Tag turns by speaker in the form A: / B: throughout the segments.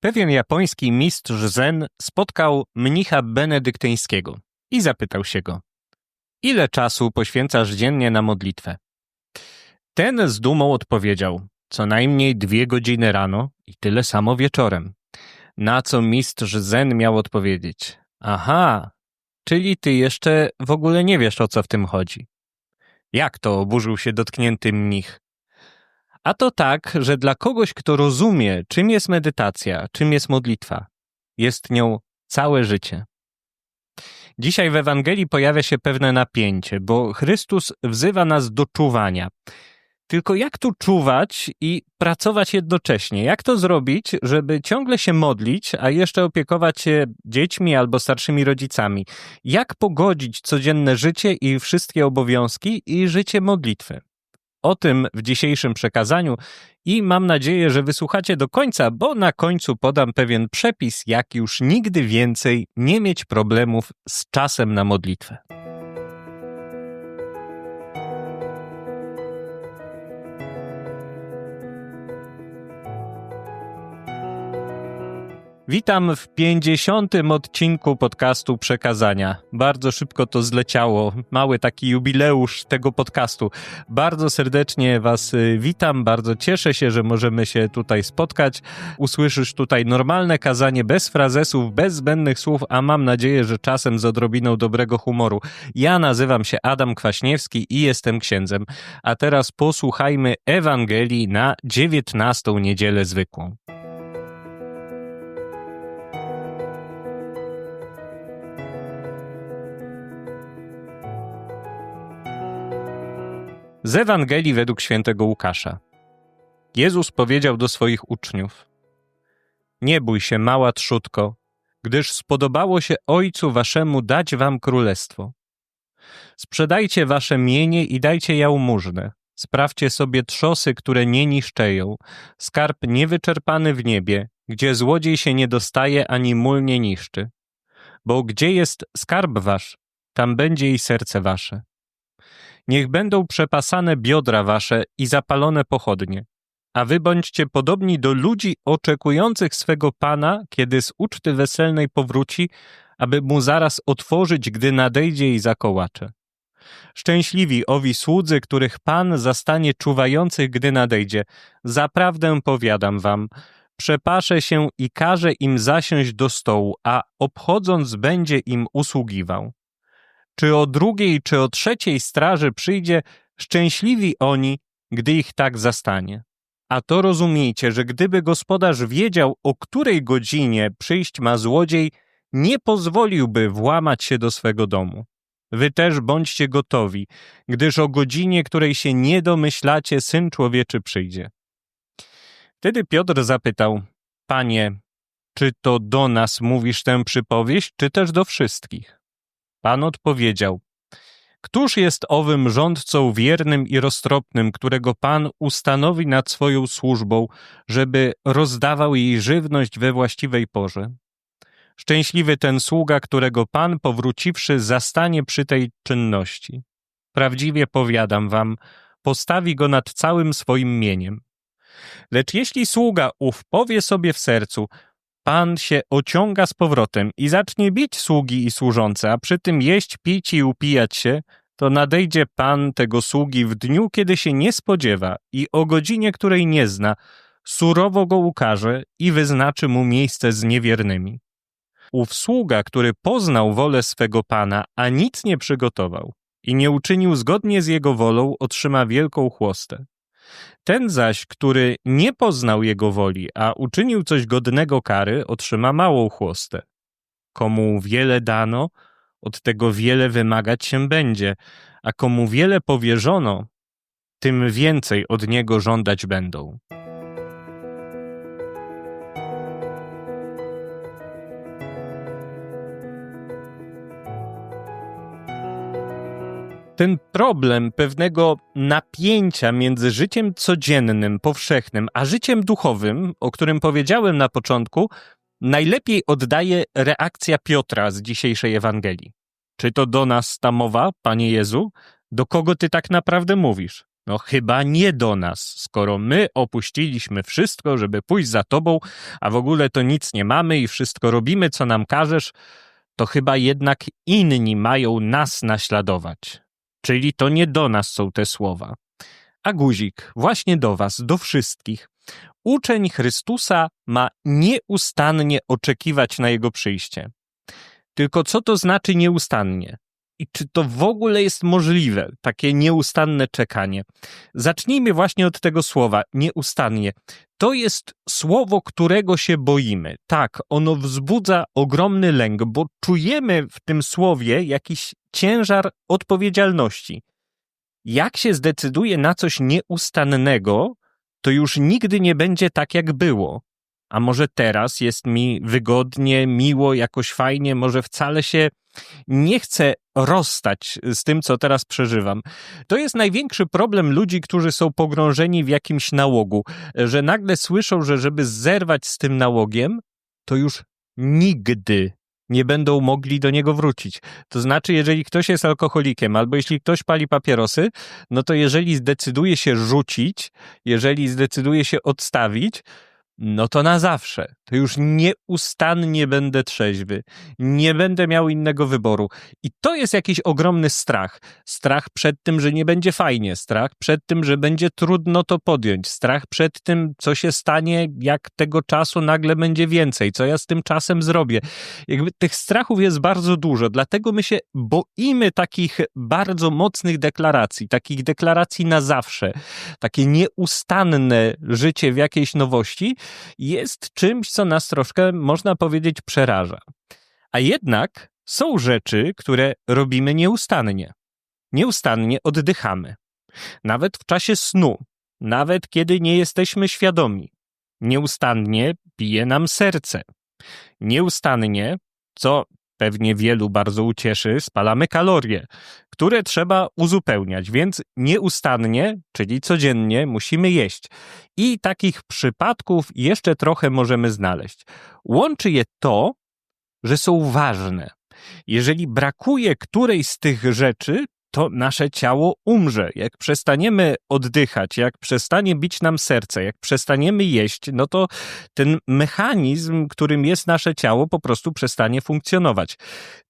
A: Pewien japoński mistrz zen spotkał mnicha benedyktyńskiego i zapytał się go: Ile czasu poświęcasz dziennie na modlitwę? Ten z dumą odpowiedział: Co najmniej dwie godziny rano i tyle samo wieczorem. Na co mistrz zen miał odpowiedzieć: Aha, czyli ty jeszcze w ogóle nie wiesz o co w tym chodzi. Jak to oburzył się dotknięty mnich? A to tak, że dla kogoś, kto rozumie, czym jest medytacja, czym jest modlitwa, jest nią całe życie. Dzisiaj w Ewangelii pojawia się pewne napięcie, bo Chrystus wzywa nas do czuwania. Tylko jak tu czuwać i pracować jednocześnie? Jak to zrobić, żeby ciągle się modlić, a jeszcze opiekować się dziećmi albo starszymi rodzicami? Jak pogodzić codzienne życie i wszystkie obowiązki i życie modlitwy? O tym w dzisiejszym przekazaniu i mam nadzieję, że wysłuchacie do końca, bo na końcu podam pewien przepis, jak już nigdy więcej nie mieć problemów z czasem na modlitwę. Witam w 50. odcinku podcastu Przekazania. Bardzo szybko to zleciało. Mały taki jubileusz tego podcastu. Bardzo serdecznie Was y, witam, bardzo cieszę się, że możemy się tutaj spotkać. Usłyszysz tutaj normalne kazanie bez frazesów, bez zbędnych słów, a mam nadzieję, że czasem z odrobiną dobrego humoru. Ja nazywam się Adam Kwaśniewski i jestem księdzem. A teraz posłuchajmy Ewangelii na 19 niedzielę zwykłą. Z Ewangelii według świętego Łukasza. Jezus powiedział do swoich uczniów: Nie bój się, mała trzutko, gdyż spodobało się Ojcu waszemu dać wam królestwo. Sprzedajcie wasze mienie i dajcie jałmużnę. Sprawdźcie sobie trzosy, które nie niszczeją, skarb niewyczerpany w niebie, gdzie złodziej się nie dostaje ani mól nie niszczy. Bo gdzie jest skarb wasz, tam będzie i serce wasze. Niech będą przepasane biodra wasze i zapalone pochodnie. A wy bądźcie podobni do ludzi oczekujących swego Pana, kiedy z uczty weselnej powróci, aby mu zaraz otworzyć, gdy nadejdzie i zakołacze. Szczęśliwi owi słudzy, których Pan zastanie czuwających, gdy nadejdzie. Zaprawdę powiadam wam, przepaszę się i każe im zasiąść do stołu, a obchodząc będzie im usługiwał czy o drugiej, czy o trzeciej straży przyjdzie, szczęśliwi oni, gdy ich tak zastanie. A to rozumiejcie, że gdyby gospodarz wiedział, o której godzinie przyjść ma złodziej, nie pozwoliłby włamać się do swego domu. Wy też bądźcie gotowi, gdyż o godzinie, której się nie domyślacie, syn człowieczy przyjdzie. Wtedy Piotr zapytał: Panie, czy to do nas mówisz tę przypowieść, czy też do wszystkich? Pan odpowiedział: Któż jest owym rządcą wiernym i roztropnym, którego Pan ustanowi nad swoją służbą, żeby rozdawał jej żywność we właściwej porze? Szczęśliwy ten sługa, którego Pan, powróciwszy, zastanie przy tej czynności. Prawdziwie powiadam wam, postawi go nad całym swoim mieniem. Lecz jeśli sługa ów powie sobie w sercu, Pan się ociąga z powrotem i zacznie bić sługi i służące, a przy tym jeść, pić i upijać się, to nadejdzie Pan tego sługi w dniu, kiedy się nie spodziewa i o godzinie, której nie zna, surowo go ukaże i wyznaczy mu miejsce z niewiernymi. Ów sługa, który poznał wolę swego Pana, a nic nie przygotował i nie uczynił zgodnie z jego wolą, otrzyma wielką chłostę. Ten zaś, który nie poznał jego woli, a uczynił coś godnego kary, otrzyma małą chłostę. Komu wiele dano, od tego wiele wymagać się będzie, a komu wiele powierzono, tym więcej od niego żądać będą. Ten problem pewnego napięcia między życiem codziennym, powszechnym, a życiem duchowym, o którym powiedziałem na początku, najlepiej oddaje reakcja Piotra z dzisiejszej Ewangelii. Czy to do nas ta mowa, Panie Jezu? Do kogo ty tak naprawdę mówisz? No chyba nie do nas, skoro my opuściliśmy wszystko, żeby pójść za tobą, a w ogóle to nic nie mamy i wszystko robimy, co nam każesz, to chyba jednak inni mają nas naśladować. Czyli to nie do nas są te słowa. A guzik, właśnie do was, do wszystkich. Uczeń Chrystusa ma nieustannie oczekiwać na jego przyjście. Tylko co to znaczy nieustannie? I czy to w ogóle jest możliwe, takie nieustanne czekanie? Zacznijmy właśnie od tego słowa, nieustannie. To jest słowo, którego się boimy. Tak, ono wzbudza ogromny lęk, bo czujemy w tym słowie jakiś ciężar odpowiedzialności. Jak się zdecyduje na coś nieustannego, to już nigdy nie będzie tak, jak było. A może teraz jest mi wygodnie, miło, jakoś fajnie, może wcale się nie chcę rozstać z tym, co teraz przeżywam. To jest największy problem ludzi, którzy są pogrążeni w jakimś nałogu, że nagle słyszą, że żeby zerwać z tym nałogiem, to już nigdy nie będą mogli do niego wrócić. To znaczy, jeżeli ktoś jest alkoholikiem, albo jeśli ktoś pali papierosy, no to jeżeli zdecyduje się rzucić, jeżeli zdecyduje się odstawić, no to na zawsze. To już nieustannie będę trzeźwy. Nie będę miał innego wyboru. I to jest jakiś ogromny strach. Strach przed tym, że nie będzie fajnie. Strach przed tym, że będzie trudno to podjąć. Strach przed tym, co się stanie, jak tego czasu nagle będzie więcej. Co ja z tym czasem zrobię. Jakby tych strachów jest bardzo dużo. Dlatego my się boimy takich bardzo mocnych deklaracji. Takich deklaracji na zawsze. Takie nieustanne życie w jakiejś nowości jest czymś, co nas troszkę, można powiedzieć, przeraża. A jednak są rzeczy, które robimy nieustannie. Nieustannie oddychamy. Nawet w czasie snu, nawet kiedy nie jesteśmy świadomi. Nieustannie bije nam serce. Nieustannie, co pewnie wielu bardzo ucieszy, spalamy kalorie, które trzeba uzupełniać, więc nieustannie, czyli codziennie musimy jeść. I takich przypadków jeszcze trochę możemy znaleźć. Łączy je to, że są ważne. Jeżeli brakuje którejś z tych rzeczy, to nasze ciało umrze. Jak przestaniemy oddychać, jak przestanie bić nam serce, jak przestaniemy jeść, no to ten mechanizm, którym jest nasze ciało, po prostu przestanie funkcjonować.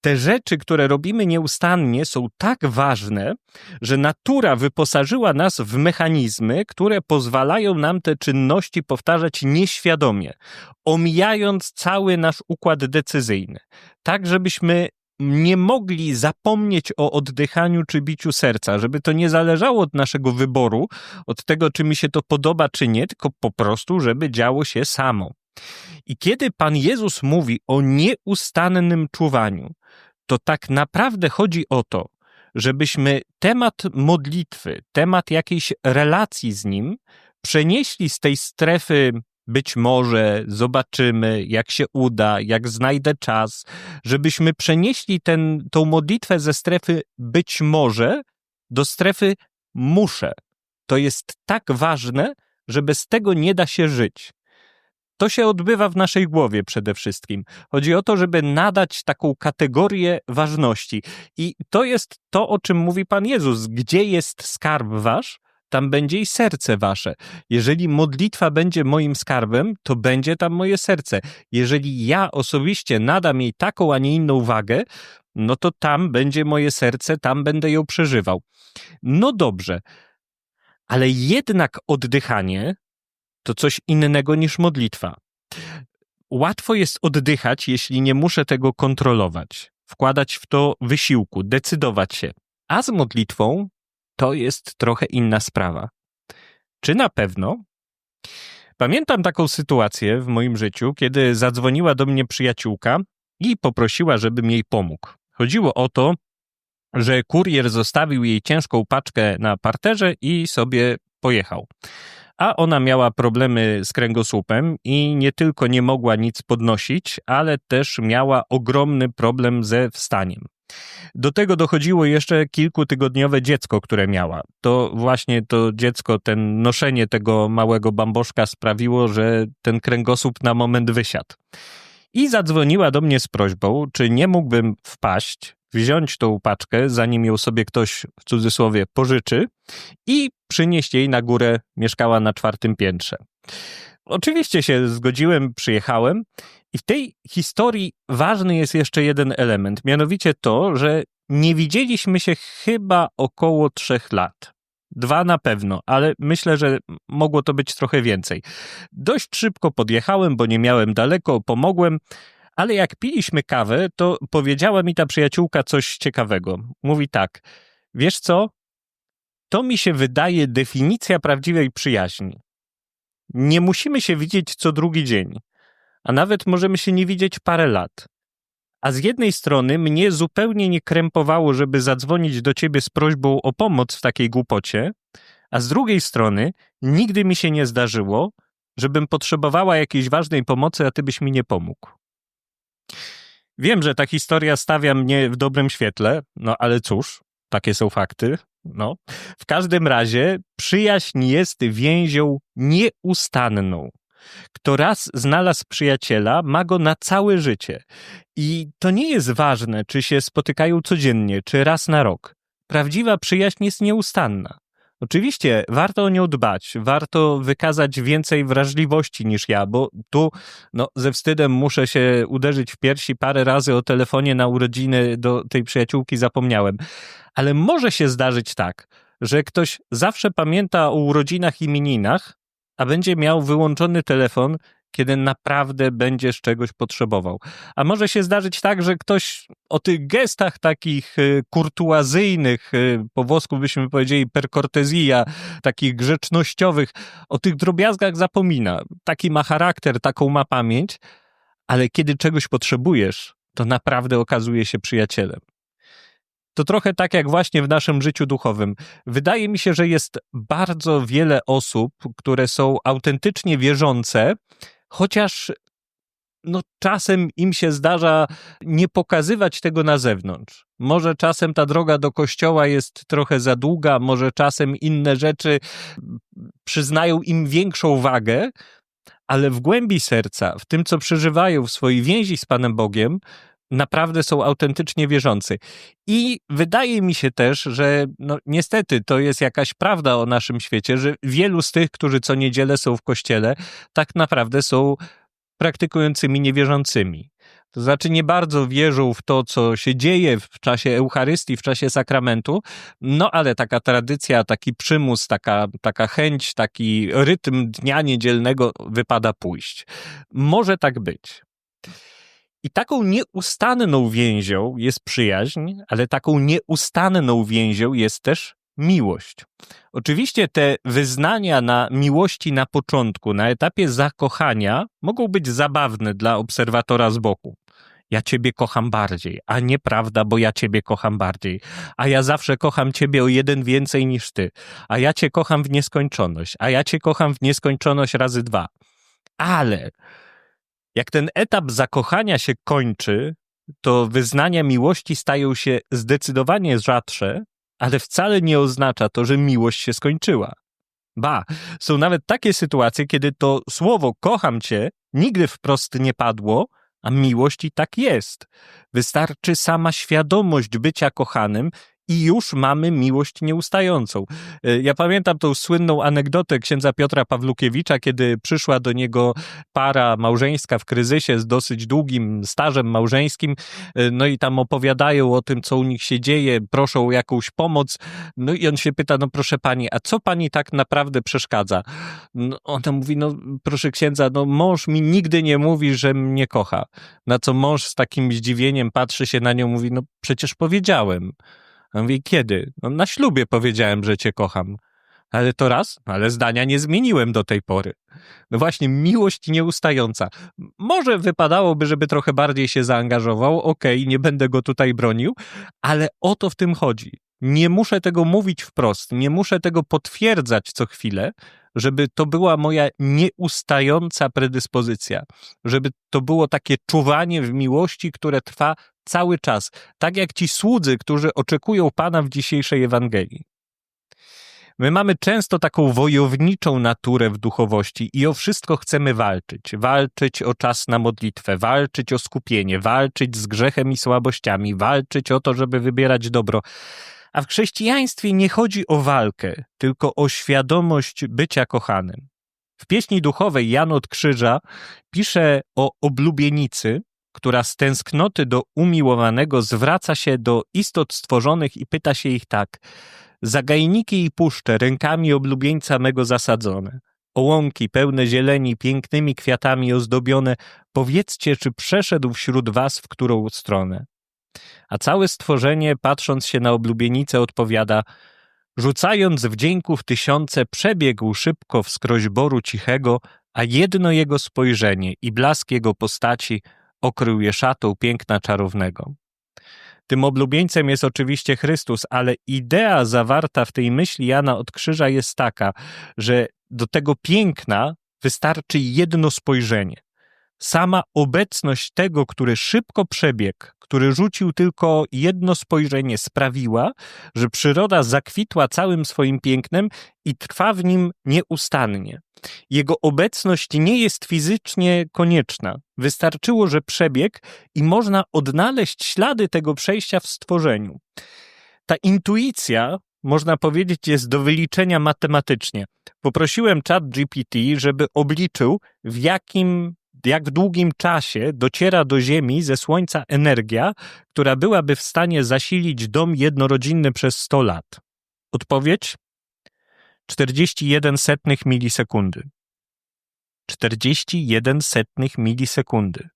A: Te rzeczy, które robimy nieustannie, są tak ważne, że natura wyposażyła nas w mechanizmy, które pozwalają nam te czynności powtarzać nieświadomie, omijając cały nasz układ decyzyjny, tak żebyśmy nie mogli zapomnieć o oddychaniu czy biciu serca, żeby to nie zależało od naszego wyboru, od tego, czy mi się to podoba, czy nie, tylko po prostu, żeby działo się samo. I kiedy Pan Jezus mówi o nieustannym czuwaniu, to tak naprawdę chodzi o to, żebyśmy temat modlitwy, temat jakiejś relacji z Nim przenieśli z tej strefy być może zobaczymy, jak się uda, jak znajdę czas, żebyśmy przenieśli ten, tą modlitwę ze strefy być może do strefy muszę. To jest tak ważne, że bez tego nie da się żyć. To się odbywa w naszej głowie przede wszystkim. Chodzi o to, żeby nadać taką kategorię ważności. I to jest to, o czym mówi Pan Jezus. Gdzie jest skarb wasz, tam będzie i serce wasze. Jeżeli modlitwa będzie moim skarbem, to będzie tam moje serce. Jeżeli ja osobiście nadam jej taką, a nie inną wagę, no to tam będzie moje serce, tam będę ją przeżywał. No dobrze, ale jednak oddychanie to coś innego niż modlitwa. Łatwo jest oddychać, jeśli nie muszę tego kontrolować, wkładać w to wysiłku, decydować się. A z modlitwą to jest trochę inna sprawa. Czy na pewno? Pamiętam taką sytuację w moim życiu, kiedy zadzwoniła do mnie przyjaciółka i poprosiła, żebym jej pomógł. Chodziło o to, że kurier zostawił jej ciężką paczkę na parterze i sobie pojechał. A ona miała problemy z kręgosłupem i nie tylko nie mogła nic podnosić, ale też miała ogromny problem ze wstaniem. Do tego dochodziło jeszcze kilkutygodniowe dziecko, które miała. To właśnie to dziecko, ten noszenie tego małego bamboszka sprawiło, że ten kręgosłup na moment wysiadł. I zadzwoniła do mnie z prośbą, czy nie mógłbym wpaść, wziąć tą paczkę, zanim ją sobie ktoś w cudzysłowie pożyczy i przynieść jej na górę, mieszkała na czwartym piętrze. Oczywiście się zgodziłem, przyjechałem i w tej historii ważny jest jeszcze jeden element, mianowicie to, że nie widzieliśmy się chyba około trzech lat. Dwa na pewno, ale myślę, że mogło to być trochę więcej. Dość szybko podjechałem, bo nie miałem daleko, pomogłem, ale jak piliśmy kawę, to powiedziała mi ta przyjaciółka coś ciekawego. Mówi tak: Wiesz co? To mi się wydaje definicja prawdziwej przyjaźni. Nie musimy się widzieć co drugi dzień, a nawet możemy się nie widzieć parę lat. A z jednej strony mnie zupełnie nie krępowało, żeby zadzwonić do ciebie z prośbą o pomoc w takiej głupocie, a z drugiej strony nigdy mi się nie zdarzyło, żebym potrzebowała jakiejś ważnej pomocy, a ty byś mi nie pomógł. Wiem, że ta historia stawia mnie w dobrym świetle, no ale cóż, takie są fakty. No. W każdym razie przyjaźń jest więzią nieustanną. Kto raz znalazł przyjaciela, ma go na całe życie. I to nie jest ważne, czy się spotykają codziennie, czy raz na rok. Prawdziwa przyjaźń jest nieustanna. Oczywiście warto o nią dbać, warto wykazać więcej wrażliwości niż ja, bo tu no, ze wstydem muszę się uderzyć w piersi parę razy o telefonie na urodziny do tej przyjaciółki zapomniałem. Ale może się zdarzyć tak, że ktoś zawsze pamięta o urodzinach i imieninach, a będzie miał wyłączony telefon, kiedy naprawdę będziesz czegoś potrzebował. A może się zdarzyć tak, że ktoś o tych gestach takich y, kurtuazyjnych, y, po włosku byśmy powiedzieli perkortezja, takich grzecznościowych, o tych drobiazgach zapomina. Taki ma charakter, taką ma pamięć, ale kiedy czegoś potrzebujesz, to naprawdę okazuje się przyjacielem. To trochę tak jak właśnie w naszym życiu duchowym. Wydaje mi się, że jest bardzo wiele osób, które są autentycznie wierzące, chociaż no, czasem im się zdarza nie pokazywać tego na zewnątrz. Może czasem ta droga do kościoła jest trochę za długa, może czasem inne rzeczy przyznają im większą wagę, ale w głębi serca, w tym co przeżywają w swojej więzi z Panem Bogiem, naprawdę są autentycznie wierzący. I wydaje mi się też, że no, niestety to jest jakaś prawda o naszym świecie, że wielu z tych, którzy co niedzielę są w kościele, tak naprawdę są praktykującymi niewierzącymi. To znaczy nie bardzo wierzą w to, co się dzieje w czasie Eucharystii, w czasie sakramentu, no ale taka tradycja, taki przymus, taka, taka chęć, taki rytm dnia niedzielnego wypada pójść. Może tak być. I taką nieustanną więzią jest przyjaźń, ale taką nieustanną więzią jest też miłość. Oczywiście te wyznania na miłości na początku, na etapie zakochania, mogą być zabawne dla obserwatora z boku. Ja ciebie kocham bardziej, a nieprawda, bo ja ciebie kocham bardziej. A ja zawsze kocham ciebie o jeden więcej niż ty. A ja cię kocham w nieskończoność. A ja cię kocham w nieskończoność razy dwa. Ale jak ten etap zakochania się kończy, to wyznania miłości stają się zdecydowanie rzadsze, ale wcale nie oznacza to, że miłość się skończyła. Ba, są nawet takie sytuacje, kiedy to słowo kocham cię nigdy wprost nie padło, a miłość i tak jest. Wystarczy sama świadomość bycia kochanym i już mamy miłość nieustającą. E, ja pamiętam tą słynną anegdotę księdza Piotra Pawlukiewicza, kiedy przyszła do niego para małżeńska w kryzysie z dosyć długim stażem małżeńskim, e, no i tam opowiadają o tym, co u nich się dzieje, proszą o jakąś pomoc, no i on się pyta, no proszę pani, a co pani tak naprawdę przeszkadza? No, ona mówi, no proszę księdza, no mąż mi nigdy nie mówi, że mnie kocha. Na co mąż z takim zdziwieniem patrzy się na nią, mówi, no przecież powiedziałem. On mówi, kiedy? No, na ślubie powiedziałem, że cię kocham. Ale to raz, ale zdania nie zmieniłem do tej pory. No właśnie, miłość nieustająca. Może wypadałoby, żeby trochę bardziej się zaangażował, okej, okay, nie będę go tutaj bronił, ale o to w tym chodzi. Nie muszę tego mówić wprost, nie muszę tego potwierdzać co chwilę, żeby to była moja nieustająca predyspozycja, żeby to było takie czuwanie w miłości, które trwa cały czas, tak jak ci słudzy, którzy oczekują Pana w dzisiejszej Ewangelii. My mamy często taką wojowniczą naturę w duchowości i o wszystko chcemy walczyć. Walczyć o czas na modlitwę, walczyć o skupienie, walczyć z grzechem i słabościami, walczyć o to, żeby wybierać dobro. A w chrześcijaństwie nie chodzi o walkę, tylko o świadomość bycia kochanym. W pieśni duchowej Jan od Krzyża pisze o oblubienicy, która z tęsknoty do umiłowanego zwraca się do istot stworzonych i pyta się ich tak: Zagajniki i puszcze rękami oblubieńca mego zasadzone, o łąki pełne zieleni, pięknymi kwiatami ozdobione, powiedzcie, czy przeszedł wśród was w którą stronę. A całe stworzenie, patrząc się na oblubienicę, odpowiada: Rzucając wdzięków tysiące, przebiegł szybko wskroś boru cichego, a jedno jego spojrzenie i blask jego postaci okrył je szatą piękna czarownego. Tym oblubieńcem jest oczywiście Chrystus, ale idea zawarta w tej myśli Jana od Krzyża jest taka, że do tego piękna wystarczy jedno spojrzenie. Sama obecność tego, który szybko przebiegł, który rzucił tylko jedno spojrzenie, sprawiła, że przyroda zakwitła całym swoim pięknem i trwa w nim nieustannie. Jego obecność nie jest fizycznie konieczna. Wystarczyło, że przebiegł i można odnaleźć ślady tego przejścia w stworzeniu. Ta intuicja, można powiedzieć, jest do wyliczenia matematycznie. Poprosiłem chat GPT, żeby obliczył, w jakim jak długim czasie dociera do Ziemi ze Słońca energia, która byłaby w stanie zasilić dom jednorodzinny przez 100 lat? Odpowiedź 41 setnych milisekundy. 41 setnych milisekundy.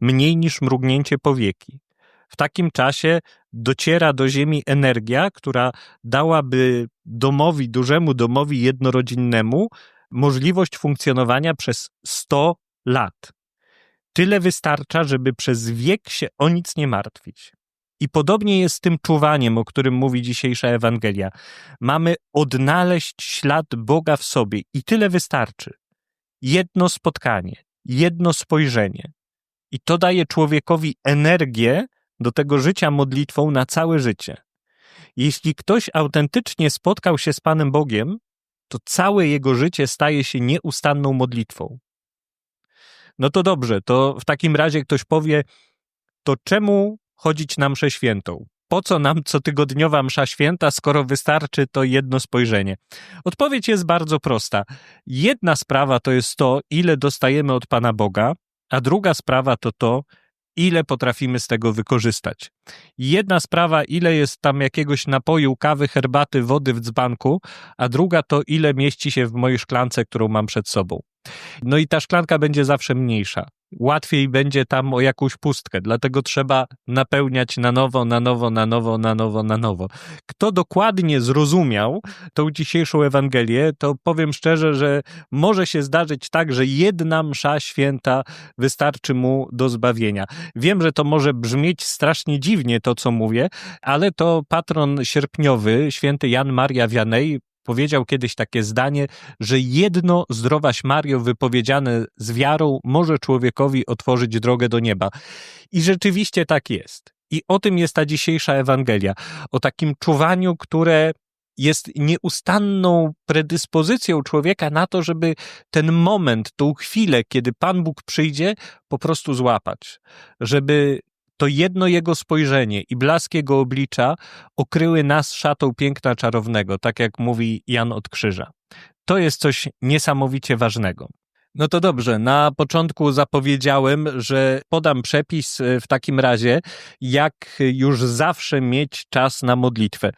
A: Mniej niż mrugnięcie powieki. W takim czasie dociera do Ziemi energia, która dałaby domowi, dużemu domowi jednorodzinnemu możliwość funkcjonowania przez 100 lat. Tyle wystarcza, żeby przez wiek się o nic nie martwić. I podobnie jest z tym czuwaniem, o którym mówi dzisiejsza Ewangelia. Mamy odnaleźć ślad Boga w sobie i tyle wystarczy. Jedno spotkanie, jedno spojrzenie. I to daje człowiekowi energię do tego życia modlitwą na całe życie. Jeśli ktoś autentycznie spotkał się z Panem Bogiem, to całe jego życie staje się nieustanną modlitwą. No to dobrze, to w takim razie ktoś powie, to czemu chodzić na mszę świętą? Po co nam cotygodniowa msza święta, skoro wystarczy to jedno spojrzenie? Odpowiedź jest bardzo prosta. Jedna sprawa to jest to, ile dostajemy od Pana Boga, a druga sprawa to to, ile potrafimy z tego wykorzystać. Jedna sprawa, ile jest tam jakiegoś napoju, kawy, herbaty, wody w dzbanku, a druga to, ile mieści się w mojej szklance, którą mam przed sobą. No i ta szklanka będzie zawsze mniejsza. Łatwiej będzie tam o jakąś pustkę, dlatego trzeba napełniać na nowo, na nowo, na nowo, na nowo, na nowo. Kto dokładnie zrozumiał tą dzisiejszą Ewangelię, to powiem szczerze, że może się zdarzyć tak, że jedna msza święta wystarczy mu do zbawienia. Wiem, że to może brzmieć strasznie dziwnie to, co mówię, ale to patron sierpniowy, święty Jan Maria Wianej, powiedział kiedyś takie zdanie, że jedno zdrowaś Mario wypowiedziane z wiarą może człowiekowi otworzyć drogę do nieba. I rzeczywiście tak jest. I o tym jest ta dzisiejsza Ewangelia. O takim czuwaniu, które jest nieustanną predyspozycją człowieka na to, żeby ten moment, tą chwilę, kiedy Pan Bóg przyjdzie, po prostu złapać. Żeby to jedno jego spojrzenie i blask jego oblicza okryły nas szatą piękna czarownego, tak jak mówi Jan od Krzyża. To jest coś niesamowicie ważnego. No to dobrze, na początku zapowiedziałem, że podam przepis e, w takim razie, jak już zawsze mieć czas na modlitwę.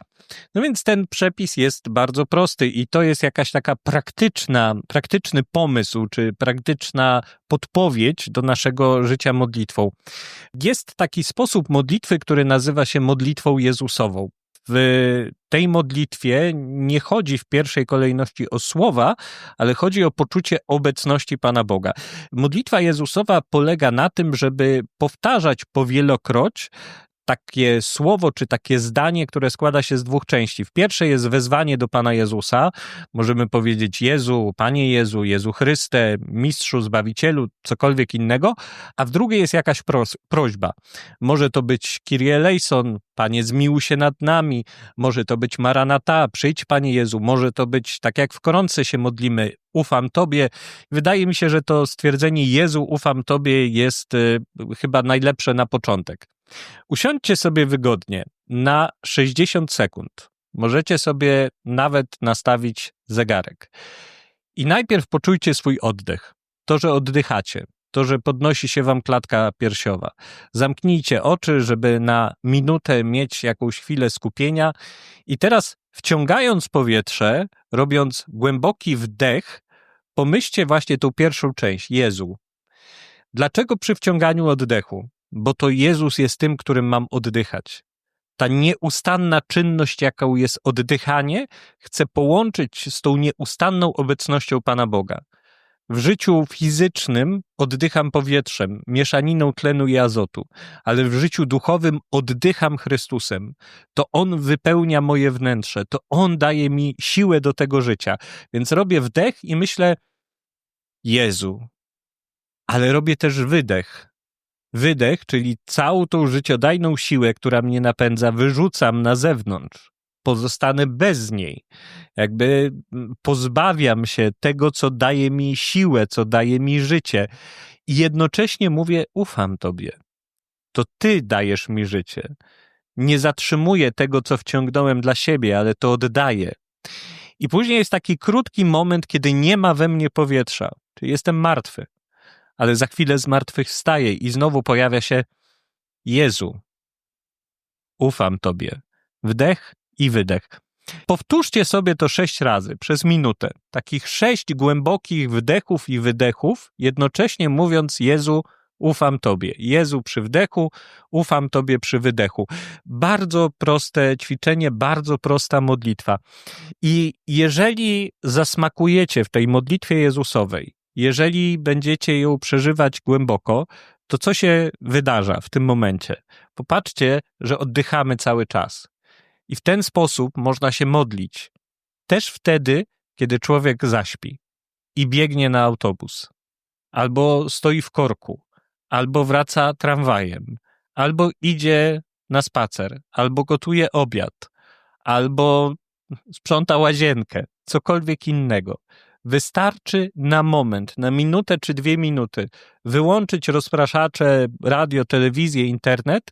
A: No więc ten przepis jest bardzo prosty i to jest jakaś taka praktyczna, praktyczny pomysł, czy praktyczna podpowiedź do naszego życia modlitwą. Jest taki sposób modlitwy, który nazywa się modlitwą Jezusową w tej modlitwie nie chodzi w pierwszej kolejności o słowa, ale chodzi o poczucie obecności Pana Boga. Modlitwa Jezusowa polega na tym, żeby powtarzać powielokroć takie słowo czy takie zdanie, które składa się z dwóch części. W pierwszej jest wezwanie do Pana Jezusa. Możemy powiedzieć Jezu, Panie Jezu, Jezu Chryste, Mistrzu, Zbawicielu, cokolwiek innego, a w drugiej jest jakaś pros- prośba. Może to być Kyrie eleison, Panie zmiłuj się nad nami, może to być Maranata, przyjdź Panie Jezu, może to być tak jak w koronce się modlimy, ufam Tobie. Wydaje mi się, że to stwierdzenie Jezu, ufam Tobie jest y, chyba najlepsze na początek. Usiądźcie sobie wygodnie. na 60 sekund. Możecie sobie nawet nastawić zegarek. I najpierw poczujcie swój oddech. To, że oddychacie, to, że podnosi się wam klatka piersiowa. Zamknijcie oczy, żeby na minutę mieć jakąś chwilę skupienia. I teraz, wciągając powietrze, robiąc głęboki wdech, pomyślcie właśnie tą pierwszą część Jezu. Dlaczego przy wciąganiu oddechu? Bo to Jezus jest tym, którym mam oddychać ta nieustanna czynność, jaką jest oddychanie, chcę połączyć z tą nieustanną obecnością Pana Boga. W życiu fizycznym oddycham powietrzem, mieszaniną tlenu i azotu, ale w życiu duchowym oddycham Chrystusem. To On wypełnia moje wnętrze, to On daje mi siłę do tego życia. Więc robię wdech i myślę, Jezu, ale robię też wydech. Wydech, czyli całą tą życiodajną siłę, która mnie napędza, wyrzucam na zewnątrz. Pozostanę bez niej. Jakby mm, pozbawiam się tego, co daje mi siłę, co daje mi życie. I jednocześnie mówię: Ufam Tobie. To Ty dajesz mi życie. Nie zatrzymuję tego, co wciągnąłem dla siebie, ale to oddaję. I później jest taki krótki moment, kiedy nie ma we mnie powietrza, czyli jestem martwy ale za chwilę zmartwychwstaje i znowu pojawia się Jezu, ufam Tobie. Wdech i wydech. Powtórzcie sobie to sześć razy przez minutę. Takich sześć głębokich wdechów i wydechów, jednocześnie mówiąc Jezu, ufam Tobie. Jezu przy wdechu, ufam Tobie przy wydechu. Bardzo proste ćwiczenie, bardzo prosta modlitwa. I jeżeli zasmakujecie w tej modlitwie Jezusowej, jeżeli będziecie ją przeżywać głęboko, to co się wydarza w tym momencie? Popatrzcie, że oddychamy cały czas. I w ten sposób można się modlić. Też wtedy, kiedy człowiek zaśpi i biegnie na autobus, albo stoi w korku, albo wraca tramwajem, albo idzie na spacer, albo gotuje obiad, albo sprząta łazienkę, cokolwiek innego. Wystarczy na moment, na minutę czy dwie minuty wyłączyć rozpraszacze, radio, telewizję, internet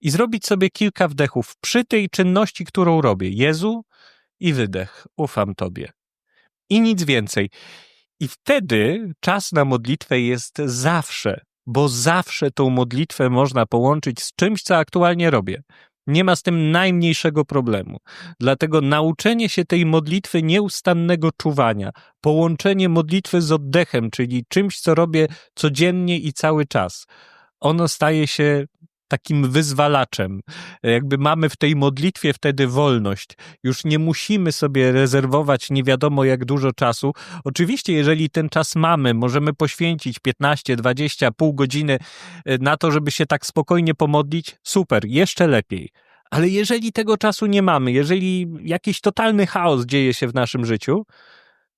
A: i zrobić sobie kilka wdechów przy tej czynności, którą robię. Jezu i wydech. Ufam Tobie. I nic więcej. I wtedy czas na modlitwę jest zawsze, bo zawsze tą modlitwę można połączyć z czymś, co aktualnie robię. Nie ma z tym najmniejszego problemu. Dlatego nauczenie się tej modlitwy nieustannego czuwania, połączenie modlitwy z oddechem, czyli czymś, co robię codziennie i cały czas, ono staje się takim wyzwalaczem. Jakby mamy w tej modlitwie wtedy wolność. Już nie musimy sobie rezerwować nie wiadomo jak dużo czasu. Oczywiście, jeżeli ten czas mamy, możemy poświęcić 15, 20, pół godziny e, na to, żeby się tak spokojnie pomodlić. Super, jeszcze lepiej. Ale jeżeli tego czasu nie mamy, jeżeli jakiś totalny chaos dzieje się w naszym życiu,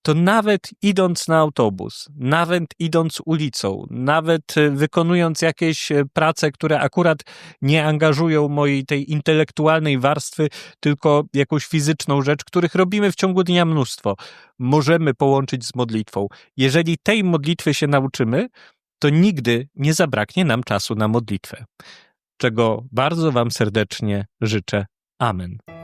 A: to nawet idąc na autobus, nawet idąc ulicą, nawet e, wykonując jakieś e, prace, które akurat nie angażują mojej tej intelektualnej warstwy, tylko jakąś fizyczną rzecz, których robimy w ciągu dnia mnóstwo, możemy połączyć z modlitwą. Jeżeli tej modlitwy się nauczymy, to nigdy nie zabraknie nam czasu na modlitwę. Czego bardzo Wam serdecznie życzę. Amen.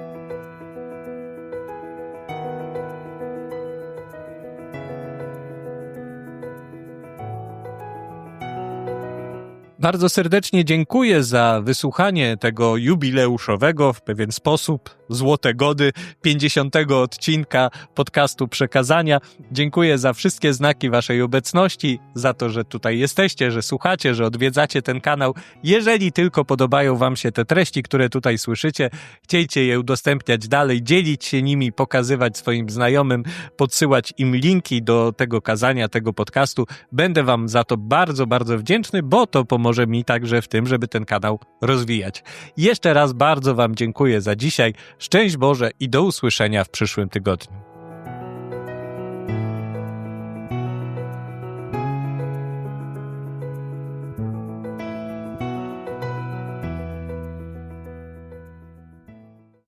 A: Bardzo serdecznie dziękuję za wysłuchanie tego jubileuszowego w pewien sposób złote gody 50 odcinka podcastu Przekazania. Dziękuję za wszystkie znaki waszej obecności, za to, że tutaj jesteście, że słuchacie, że odwiedzacie ten kanał. Jeżeli tylko podobają wam się te treści, które tutaj słyszycie, chciejcie je udostępniać dalej, dzielić się nimi, pokazywać swoim znajomym, podsyłać im linki do tego kazania, tego podcastu. Będę wam za to bardzo, bardzo wdzięczny, bo to pomoże mi także w tym, żeby ten kanał rozwijać. Jeszcze raz bardzo wam dziękuję za dzisiaj. Szczęść Boże i do usłyszenia w przyszłym tygodniu.